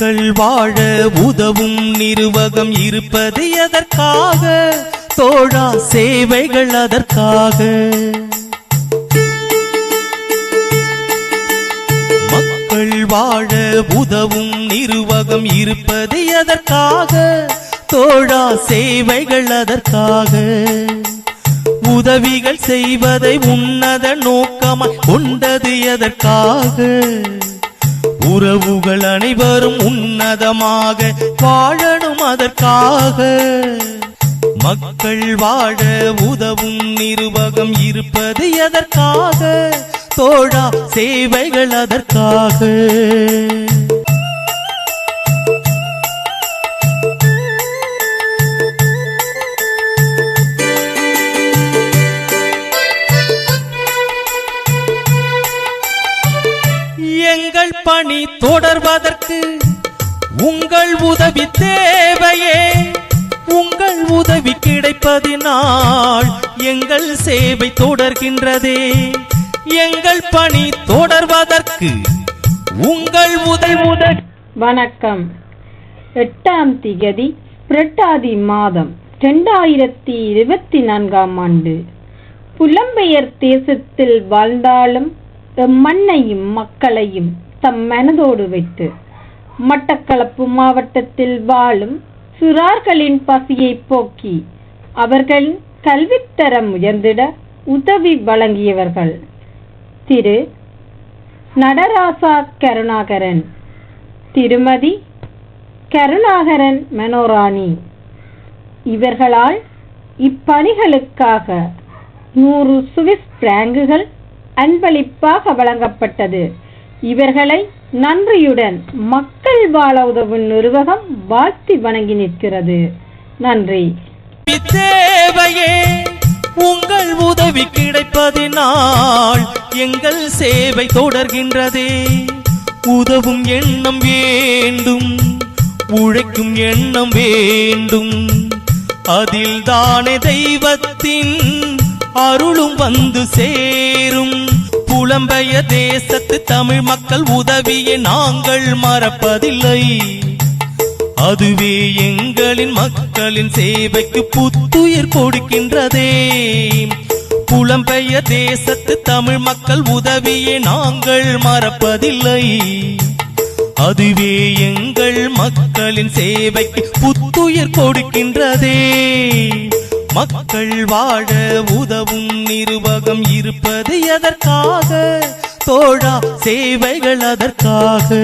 வாழ உதவும் நிர்வாகம் இருப்பது எதற்காக? தோழா சேவைகள் அதற்காக. மக்கள் வாழ உதவும் நிர்வாகம் இருப்பது எதற்காக? தோழா சேவைகள் அதற்காக. உதவிகள் செய்வதை உன்னத நோக்கமாய் கொண்டது எதற்காக? உறவுகள் அனைவரும் உன்னதமாக வாழணும் அதற்காக. மக்கள் வாழ உதவும் நிர்வாகம் இருப்பது எதற்காக? தோழா சேவைகள் அதற்காக. எங்கள் பணி தொடர்வதற்கு உங்கள் உதவி தேவையே. உங்கள் உதவி கிடைப்பதினால் எங்கள் சேவை தொடர்கின்றதே. எங்கள் பணி தொடர்வதற்கு உங்கள் உதவி உதவி வணக்கம். எட்டாம் திகதி புரட்டாதி மாதம் இரண்டாயிரத்தி இருபத்தி நான்காம் ஆண்டு. புலம்பெயர் தேசத்தில் வாழ்ந்தாலும் மண்ணையும் மக்களையும் தம் மனதோடு வைத்து மட்டக்களப்பு மாவட்டத்தில் வாழும் சுறார்களின் பசியை போக்கி அவர்களின் கல்வித்தரம் உயர்ந்திட உதவி வழங்கியவர்கள். திரு. நடராசா கருணாகரன். திருமதி. கருணாகரன் மனோராணி. இவர்களால் இப்பணிகளுக்காக நூறு சுவிஸ் பிராங்குகள் அன்பளிப்பாக வழங்கப்பட்டது. இவர்களை நன்றியுடன் மக்கள் வாழ உதவும் நிர்வாகம் வாழ்த்தி வணங்கி நிற்கிறது. நன்றி. தேவையே உங்கள் உதவி கிடைப்பதினால் எங்கள் சேவை தொடர்கின்றதே. உதவும் எண்ணம் வேண்டும் உழைக்கும் எண்ணம் வேண்டும். அதில் தானே தெய்வத்தின் அருளும் வந்து சேரும். புலம்பெய தேசத்து தமிழ் மக்கள் உதவியை நாங்கள் மறப்பதில்லை. அதுவே எங்களின் மக்களின் சேவைக்கு புத்துயிர் கொடுக்கின்றதே. புலம்பெய தேசத்து தமிழ் மக்கள் உதவியை நாங்கள் மறப்பதில்லை. அதுவே எங்கள் மக்களின் சேவைக்கு புத்துயிர் கொடுக்கின்றதே. மக்கள் வாழ உதவும் நிர்வாகம் இருப்பது எதற்காக? தோழா சேவைகள் அதற்காக.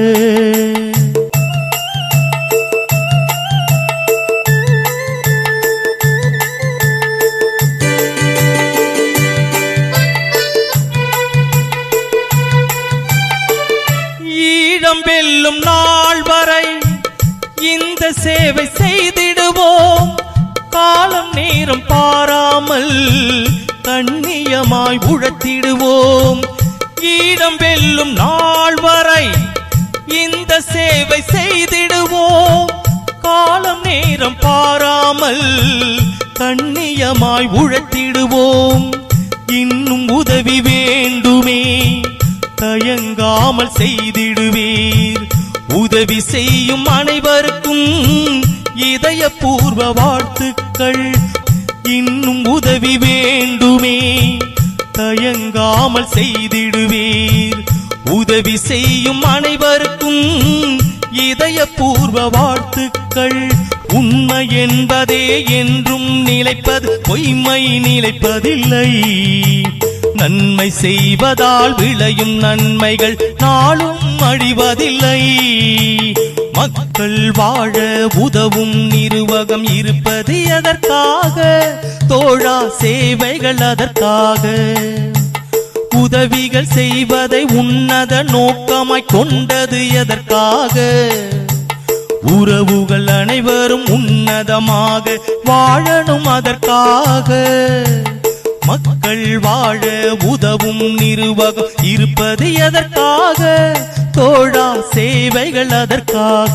ஈழம் வெல்லும் நாள் வரை இந்த சேவை செய்திடுவோம். காலம் நேரம் பாராமல் கண்ணியமாய் உழத்திடுவோம். ஈழம் வெல்லும் நாள் வரை இந்த சேவை செய்திடுவோம். காலம் நேரம் பாராமல் கண்ணியமாய் உழத்திடுவோம். இன்னும் உதவி வேண்டுமே தயங்காமல் செய்திடுவீர். உதவி செய்யும் அனைவருக்கும் இதயபூர்வ வாழ்த்துக்கள். இன்னும் உதவி வேண்டுமே. தயங்காமல் செய்திடுவீர். உதவி செய்யும் அனைவருக்கும் இதயபூர்வ வாழ்த்துக்கள். உண்மை என்பதே என்றும் நிலைப்பது பொய்மை நிலைப்பதில்லை. நன்மை செய்வதால் விளையும் நன்மைகள் நாளும் அழிவதில்லை. மக்கள் வாழ உதவும் நிர்வாகம் இருப்பது அதற்காக. தோழா சேவைகள் அதற்காக. உதவிகள் செய்வதை உன்னத நோக்கமாய் கொண்டது எதற்காக? உறவுகள் அனைவரும் உன்னதமாக வாழணும் அதற்காக. மக்கள் வாழ உதவும் நிர்வாகம் இருப்பது எதற்காக? தோழா சேவைகள் அதற்காக.